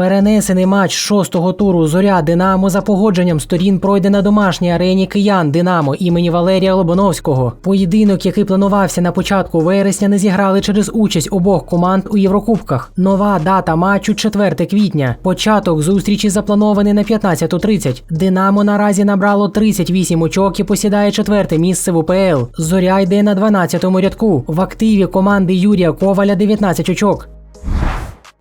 Перенесений матч шостого туру Зоря Динамо за погодженням сторін пройде на домашній арені киян Динамо імені Валерія Лобановського. Поєдинок, який планувався на початку вересня, не зіграли через участь обох команд у Єврокубках. Нова дата матчу 4 квітня. Початок зустрічі запланований на 15.30. Динамо наразі набрало 38 очок і посідає четверте місце в УПЛ. Зоря йде на 12-му рядку. В активі команди Юрія Коваля 19 очок.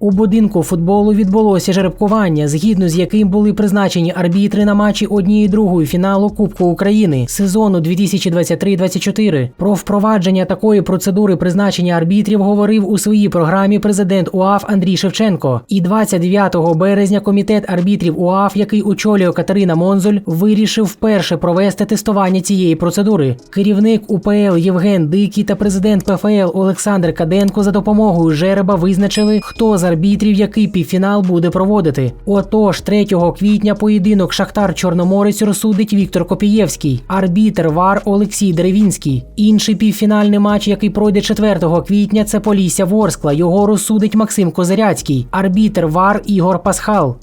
У будинку футболу відбулося жеребкування, згідно з яким були призначені арбітри на матчі однієї другої фіналу Кубку України сезону 2023-24. Про впровадження такої процедури призначення арбітрів говорив у своїй програмі президент УАФ Андрій Шевченко. І 29 березня комітет арбітрів УАФ, який очолює Катерина Монзоль, вирішив вперше провести тестування цієї процедури. Керівник УПЛ Євген Дикий та президент ПФЛ Олександр Каденко за допомогою жереба визначили, хто з арбітрів який півфінал буде проводити. Отож, 3 квітня поєдинок Шахтар Чорноморець розсудить Віктор Копієвський, арбітер ВАР Олексій Деревінський. Інший півфінальний матч, який пройде 4 квітня, це Полісся Ворскла. Його розсудить Максим Козиряцький, арбітер ВАР Ігор Пасхал.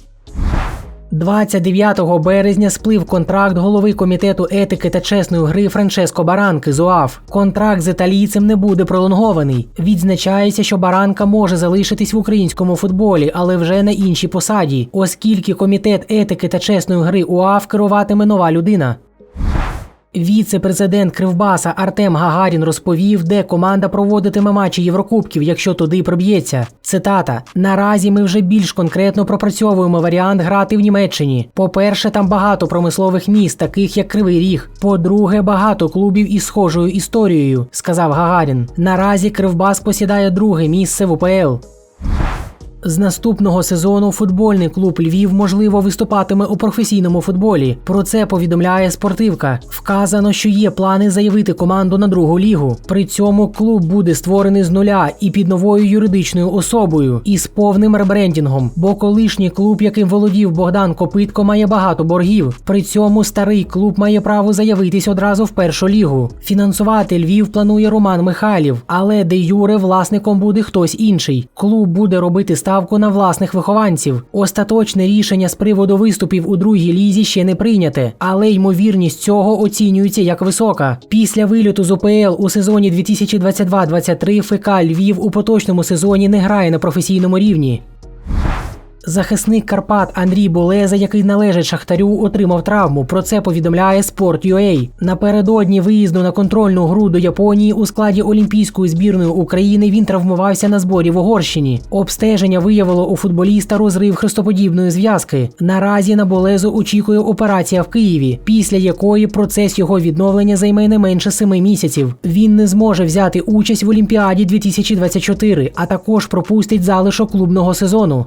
29 березня сплив контракт голови комітету етики та чесної гри Франческо Баранки з УАФ. Контракт з італійцем не буде пролонгований. Відзначається, що Баранка може залишитись в українському футболі, але вже на іншій посаді, оскільки комітет етики та чесної гри УАФ керуватиме нова людина. Віце-президент Кривбаса Артем Гагарін розповів, де команда проводитиме матчі Єврокубків, якщо туди проб'ється. Цитата: наразі ми вже більш конкретно пропрацьовуємо варіант грати в Німеччині. По-перше, там багато промислових міст, таких як Кривий Ріг. По-друге, багато клубів із схожою історією, сказав Гагарін. Наразі Кривбас посідає друге місце в УПЛ. З наступного сезону футбольний клуб Львів можливо виступатиме у професійному футболі. Про це повідомляє спортивка. Вказано, що є плани заявити команду на другу лігу. При цьому клуб буде створений з нуля і під новою юридичною особою і з повним ребрендінгом. Бо колишній клуб, яким володів Богдан Копитко, має багато боргів. При цьому старий клуб має право заявитись одразу в першу лігу. Фінансувати Львів планує Роман Михайлів, але де Юре власником буде хтось інший. Клуб буде робити ставку на власних вихованців. Остаточне рішення з приводу виступів у другій лізі ще не прийняте, але ймовірність цього оцінюється як висока. Після вильоту з УПЛ у сезоні 2022-23 ФК Львів у поточному сезоні не грає на професійному рівні. Захисник Карпат Андрій Болеза, який належить Шахтарю, отримав травму. Про це повідомляє Sport.ua. Напередодні виїзду на контрольну гру до Японії у складі Олімпійської збірної України він травмувався на зборі в Угорщині. Обстеження виявило у футболіста розрив хрестоподібної зв'язки. Наразі на Болезу очікує операція в Києві, після якої процес його відновлення займе не менше семи місяців. Він не зможе взяти участь в Олімпіаді 2024, а також пропустить залишок клубного сезону.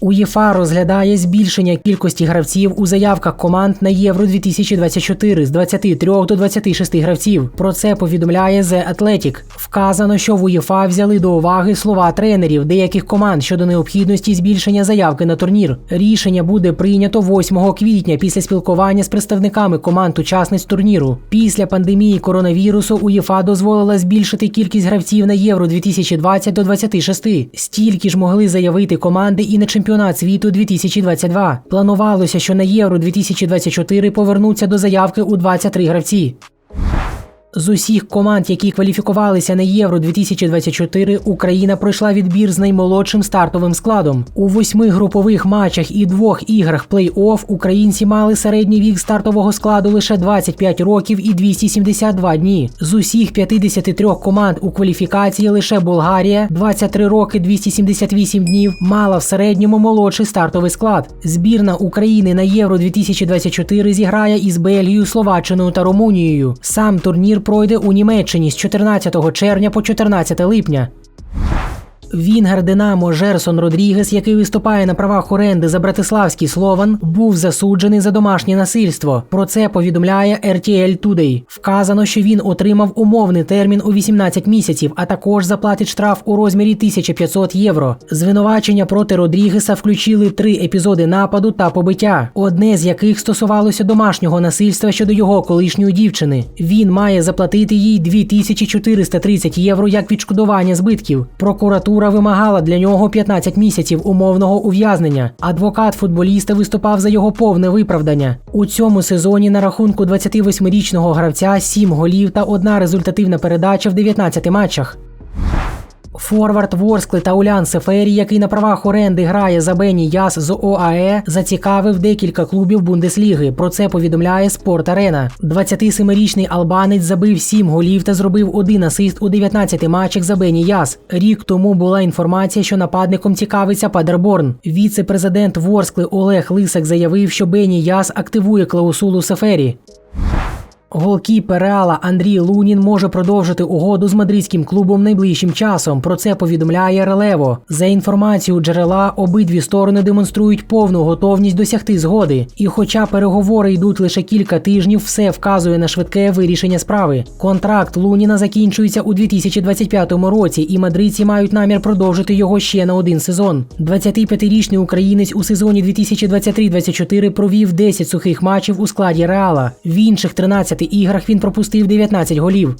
УЄФА розглядає збільшення кількості гравців у заявках команд на Євро 2024 з 23 до 26 гравців. Про це повідомляє The Athletic. Вказано, що в УЄФА взяли до уваги слова тренерів деяких команд щодо необхідності збільшення заявки на турнір. Рішення буде прийнято 8 квітня після спілкування з представниками команд-учасниць турніру. Після пандемії коронавірусу УЄФА дозволила збільшити кількість гравців на Євро 2020 до 26. Стільки ж могли заявити команди і на чемпіонат світу 2022. Планувалося, що на Євро 2024 повернуться до заявки у 23 гравці. З усіх команд, які кваліфікувалися на Євро 2024, Україна пройшла відбір з наймолодшим стартовим складом. У восьми групових матчах і двох іграх плей-офф українці мали середній вік стартового складу лише 25 років і 272 дні. З усіх 53 команд у кваліфікації лише Болгарія 23 роки 278 днів мала в середньому молодший стартовий склад. Збірна України на Євро 2024 зіграє із Бельгією, Словаччиною та Румунією. Сам турнір пройде у Німеччині з 14 червня по 14 липня. Вінгер Динамо Жерсон Родрігес, який виступає на правах оренди за братиславський слован, був засуджений за домашнє насильство. Про це повідомляє RTL Today. Вказано, що він отримав умовний термін у 18 місяців, а також заплатить штраф у розмірі 1500 євро. Звинувачення проти Родрігеса включили три епізоди нападу та побиття, одне з яких стосувалося домашнього насильства щодо його колишньої дівчини. Він має заплатити їй 2430 євро як відшкодування збитків. Прокуратура вимагала для нього 15 місяців умовного ув'язнення. Адвокат футболіста виступав за його повне виправдання. У цьому сезоні на рахунку 28-річного гравця 7 голів та одна результативна передача в 19 матчах. Форвард Ворскли та Улян Сефері, який на правах оренди грає за Бені Яс з ОАЕ, зацікавив декілька клубів Бундесліги. Про це повідомляє Спорт Арена. 27-річний албанець забив 7 голів та зробив один асист у 19 матчах за Бені Яс. Рік тому була інформація, що нападником цікавиться Падерборн. Віце-президент Ворскли Олег Лисак заявив, що Бені Яс активує клаусулу Сефері. Голкіпер Реала Андрій Лунін може продовжити угоду з мадридським клубом найближчим часом. Про це повідомляє Релево. За інформацією джерела, обидві сторони демонструють повну готовність досягти згоди. І, хоча переговори йдуть лише кілька тижнів, все вказує на швидке вирішення справи. Контракт Луніна закінчується у 2025 році, і мадридці мають намір продовжити його ще на один сезон. 25-річний українець у сезоні 2023-24 провів 10 сухих матчів у складі Реала. В інших 13 іграх він пропустив 19 голів.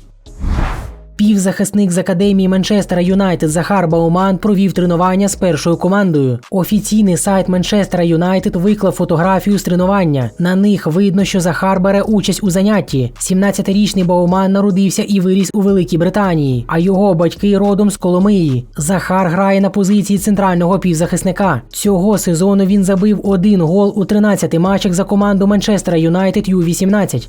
Півзахисник з академії Манчестера Юнайтед Захар Бауман провів тренування з першою командою. Офіційний сайт Манчестера Юнайтед виклав фотографію з тренування. На них видно, що Захар бере участь у занятті. 17-річний Бауман народився і виріс у Великій Британії, а його батьки родом з Коломиї. Захар грає на позиції центрального півзахисника. Цього сезону він забив один гол у 13 матчах за команду Манчестера Юнайтед Ю-18.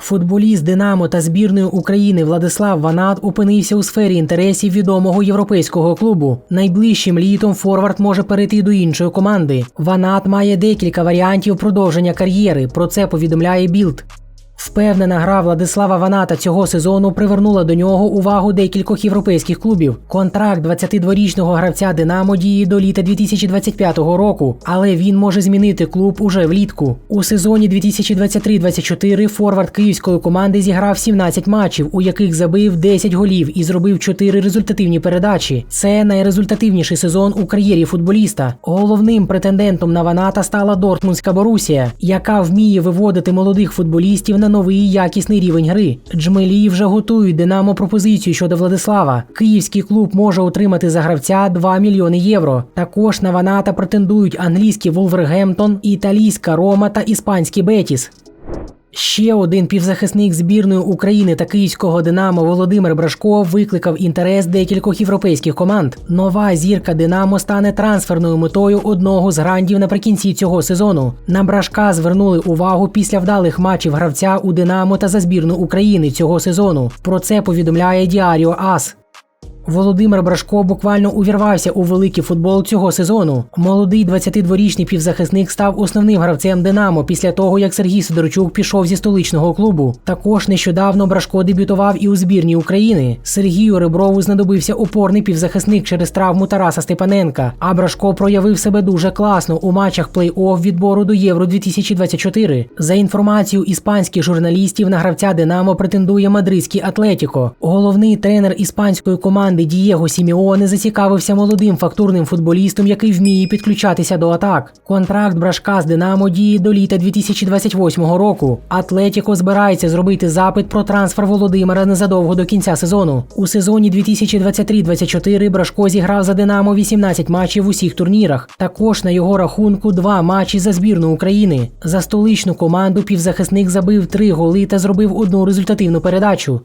Футболіст Динамо та збірної України Владислав Ванат опинився у сфері інтересів відомого європейського клубу. Найближчим літом Форвард може перейти до іншої команди. Ванат має декілька варіантів продовження кар'єри. Про це повідомляє Білд. Впевнена гра Владислава Ваната цього сезону привернула до нього увагу декількох європейських клубів. Контракт 22-річного гравця Динамо діє до літа 2025 року, але він може змінити клуб уже влітку. У сезоні 2023-24 форвард київської команди зіграв 17 матчів, у яких забив 10 голів і зробив 4 результативні передачі. Це найрезультативніший сезон у кар'єрі футболіста. Головним претендентом на Ваната стала Дортмундська Борусія, яка вміє виводити молодих футболістів на новий якісний рівень гри. Джмелі вже готують Динамо пропозицію щодо Владислава. Київський клуб може отримати за гравця 2 мільйони євро. Також на Ваната претендують англійський Вулвергемптон, італійська Рома та іспанський Бетіс. Ще один півзахисник збірної України та київського Динамо Володимир Брашко викликав інтерес декількох європейських команд. Нова зірка Динамо стане трансферною метою одного з грандів наприкінці цього сезону. На Брашка звернули увагу після вдалих матчів гравця у Динамо та за збірну України цього сезону. Про це повідомляє Діаріо Ас. Володимир Брашко буквально увірвався у великий футбол цього сезону. Молодий 22-річний півзахисник став основним гравцем Динамо після того, як Сергій Сидорчук пішов зі столичного клубу. Також нещодавно Брашко дебютував і у збірній України. Сергію Реброву знадобився опорний півзахисник через травму Тараса Степаненка. А Брашко проявив себе дуже класно у матчах плей-офф відбору до Євро 2024. За інформацією іспанських журналістів на гравця Динамо претендує мадридський Атлетіко. Головний тренер іспанської команди команди Дієго Сіміоне зацікавився молодим фактурним футболістом, який вміє підключатися до атак. Контракт брашка з Динамо діє до літа 2028 року. Атлетіко збирається зробити запит про трансфер Володимира незадовго до кінця сезону. У сезоні 2023-24 Брашко зіграв за Динамо 18 матчів в усіх турнірах. Також на його рахунку два матчі за збірну України. За столичну команду півзахисник забив три голи та зробив одну результативну передачу.